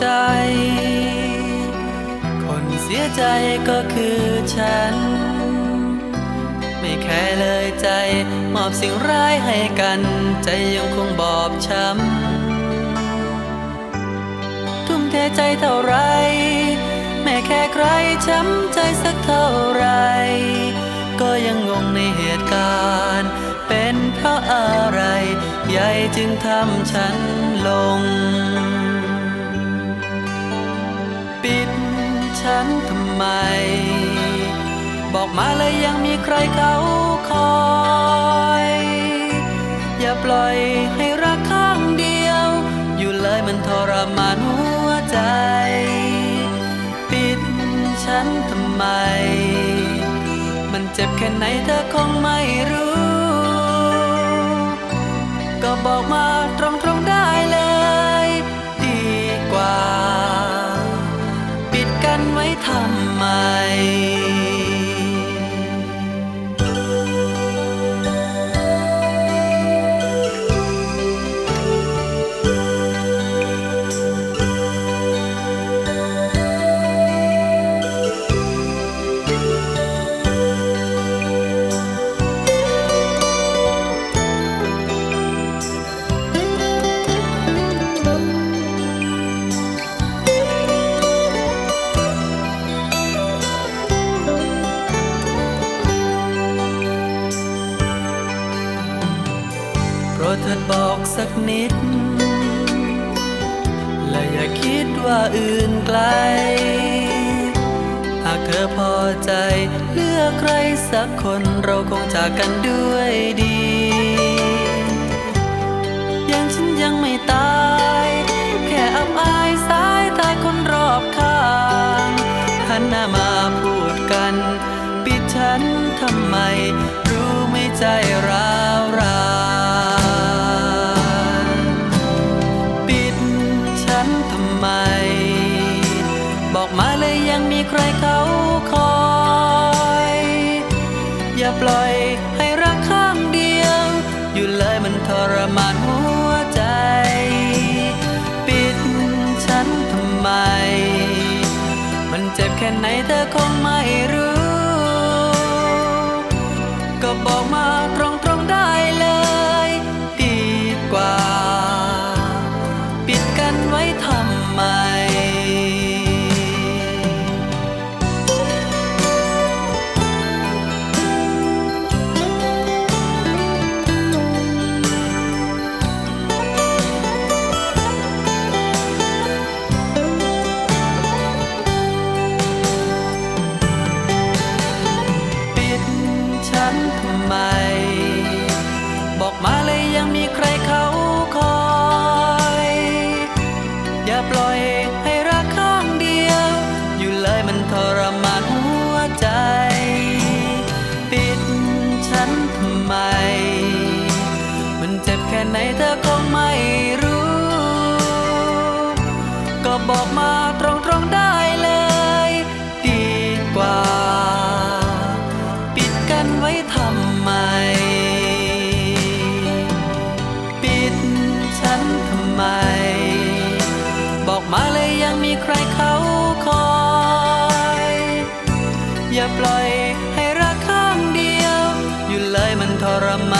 คนเอาใจ คนเสียใจก็คือฉัน ไม่แค่เลยใจ มอบสิ่งร้ายให้กัน ใจยังคงบอบช้ำ ทุ่มเทใจเท่าไร แม้แค่ใครช้ำใจสักเท่าไร ก็ยังงงในเหตุการณ์ เป็นเพราะอะไร ใหญ่จึงทำฉันลง ฉันทำไม บอกมาเลยยังมีใครเขาคอย อย่าปล่อยให้รักข้างเดียว อยู่เลยมันทรมานหัวใจ ปิดฉันทำไม มันเจ็บแค่ไหนเธอคงไม่รู้ ก็บอกมาตรง ทำไม ดเถิดบอกสักนิด และอย่าคิดว่าอื่นไกล หากเธอพอใจเลือกใครสักคนเราคงจากกันด้วยดี ยังฉันยังไม่ตาย แค่อับอายสายตาคนรอบข้างหันหน้ามาพูดกัน ปิดฉันทำไม รู้ไม่ใจร้าวราันทำไม บอกมาเลยยังมีใครเขาคอย อย่าปล่อยให้รักข้างเดียว อยู่เลยมันทรมานหัวใจ ปิดฉันทำไม มันเจ็บแค่ไหนเธอคงไม่รู้ ก็บอกมาตรง ค่ไหนเธอคงไม่รู้ ก็บอกมาตรงๆได้เลย ดีกว่า ปิดกันไว้ทำไม ปิดฉันทำไม บอกมาเลยยังมีใครเขาคอย อย่าปล่อยให้รักข้างเดียว อยู่เลยมันทรมาน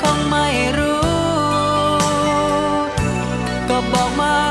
คงไม่รู้ ก็บอกมา